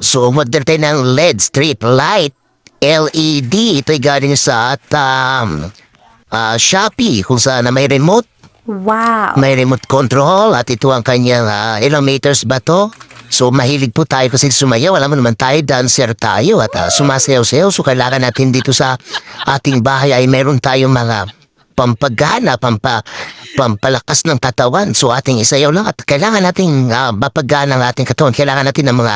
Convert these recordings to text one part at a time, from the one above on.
So, model tayo ng LED street light. LED. Ito'y galing sa at, um, ah, Shopee kung saan na may remote. Wow. May remote control at ito ang kanyang ah, ilang meters ba to? So mahilig po tayo kasi sumayaw. Alam mo naman tayo, dancer tayo at ah, sumasayaw-sayaw. So kailangan natin dito sa ating bahay ay meron tayong mga pampagana, pampa, pampalakas ng katawan. So ating isayaw lang at kailangan nating uh, mapagana ng ating katawan. Kailangan natin ng mga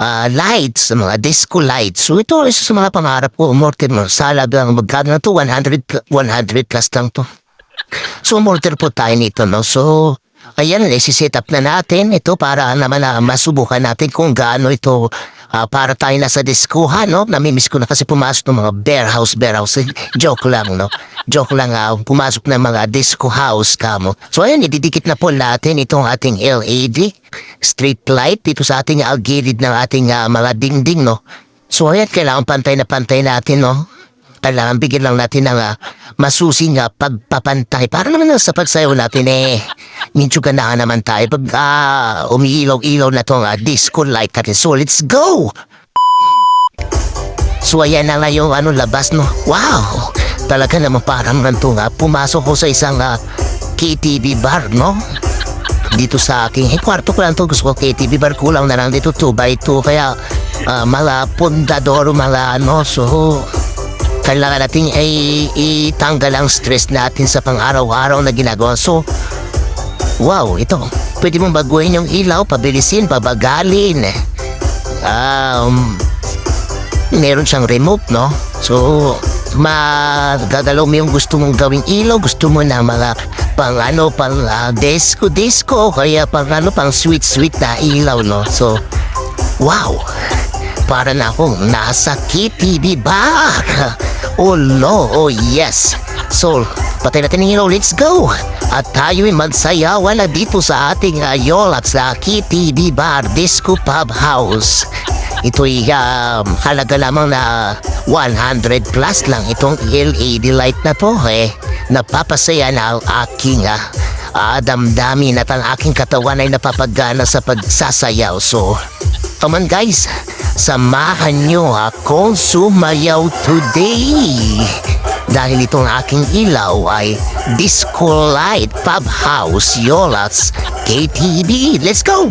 ah, lights, mga disco lights. So ito isa sa mga pangarap ko. Mortimer, sala lang magkano na to? 100, pl- 100 plus lang to. So, umorder po tayo nito, no? So, ayan, isi-set up na natin ito para naman na masubukan natin kung gaano ito ah, para tayo nasa diskuhan, no? Namimiss ko na kasi pumasok ng mga bear house, bear house. Joke lang, no? Joke lang, ah, pumasok ng mga disco house, kamo. So, ayan, ididikit na po natin itong ating LED street light dito sa ating uh, ng ating ah, mga dingding, no? So, ayan, kailangan pantay na pantay natin, no? Kailangan bigyan lang natin ng ah, masusing uh, pagpapantay. Para naman sa pagsayaw natin eh, medyo ganahan naman tayo pag ah, umiilaw-ilaw na itong disco light natin. So let's go! So ayan na nga yung ano, labas no. Wow! Talaga naman parang ganito nga. Pumasok ko sa isang ah, KTV bar, no? Dito sa aking, eh, kwarto ko lang to. Gusto ko KTV bar. Kulang na lang dito 2 by 2 Kaya ah, mga pundador, mga ano. So, kailangan natin ay itanggal ang stress natin sa pang-araw-araw na ginagawa. So, wow, ito. Pwede mong baguhin yung ilaw, pabilisin, pabagalin. Um, meron siyang remote, no? So, magagalaw mo yung gusto mong gawing ilaw, gusto mo na mga pang ano, pang ah, disco, disco, kaya pang ano, pang sweet, sweet na ilaw, no? So, wow! Para na akong nasa KTV bar! Oh no, oh yes! So, patay natin ang ilaw, let's go! At tayo'y magsayawan na dito sa ating uh, yolat sa KTV Bar Disco Pub House. Ito'y um, halaga lamang na 100 plus lang itong LED light na to eh. Napapasaya na ang aking uh, uh, damdamin at ang aking katawan ay napapagana sa pagsasayaw. So, come on guys, samahan nyo akong sumayaw today. Dahil itong aking ilaw ay Disco Light Pub House Yolas KTV. Let's go!